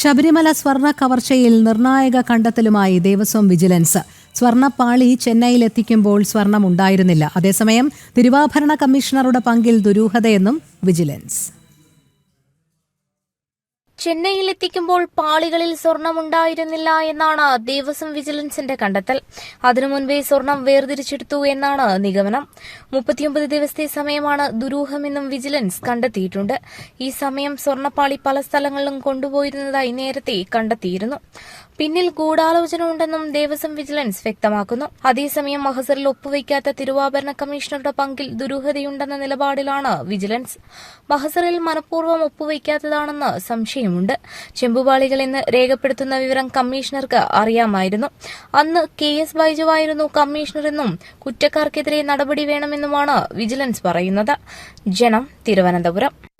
ശബരിമല സ്വർണ കവർച്ചയിൽ നിർണായക കണ്ടെത്തലുമായി ദേവസ്വം വിജിലൻസ്. സ്വർണപ്പാളി ചെന്നൈയിലെത്തിക്കുമ്പോൾ സ്വർണം ഉണ്ടായിരുന്നില്ല. അതേസമയം തിരുവാഭരണ കമ്മീഷണറുടെ പങ്കിൽ ദുരൂഹതയെന്നും വിജിലൻസ്. ചെന്നൈയിലെത്തിക്കുമ്പോൾ പാളികളിൽ സ്വർണമുണ്ടായിരുന്നില്ല എന്നാണ് ദേവസ്വം വിജിലൻസിന്റെ കണ്ടെത്തൽ. അതിനു മുൻപേ സ്വർണം വേർതിരിച്ചെടുത്തു എന്നാണ് നിഗമനം. മുപ്പത്തിയൊമ്പത് ദിവസത്തെ സമയമാണ് ദുരൂഹമെന്നും വിജിലൻസ് കണ്ടെത്തിയിട്ടുണ്ട്. ഈ സമയം സ്വർണപ്പാളി പല സ്ഥലങ്ങളിലും കൊണ്ടുപോയിരുന്നതായി നേരത്തെ കണ്ടെത്തിയിരുന്നു. പിന്നിൽ ഗൂഢാലോചന ഉണ്ടെന്നും ദേവസ്വം വിജിലൻസ് വ്യക്തമാക്കുന്നു. അതേസമയം മഹസറിൽ ഒപ്പുവയ്ക്കാത്ത തിരുവാഭരണ കമ്മീഷണറുടെ പങ്കിൽ ദുരൂഹതയുണ്ടെന്ന നിലപാടിലാണ് വിജിലൻസ്. മഹസറിൽ മനഃപൂർവം ഒപ്പുവയ്ക്കാത്തതാണെന്ന് സംശയമുണ്ട്. ചെമ്പുപാളികൾ എന്ന് രേഖപ്പെടുത്തുന്ന വിവരം കമ്മീഷണർക്ക് അറിയാമായിരുന്നു. അന്ന് കെ എസ് ബൈജുവായിരുന്നു കമ്മീഷണറെന്നും കുറ്റക്കാർക്കെതിരെ നടപടി വേണമെന്നുമാണ് വിജിലൻസ് പറയുന്നത്. ജനം തിരുവനന്തപുരം.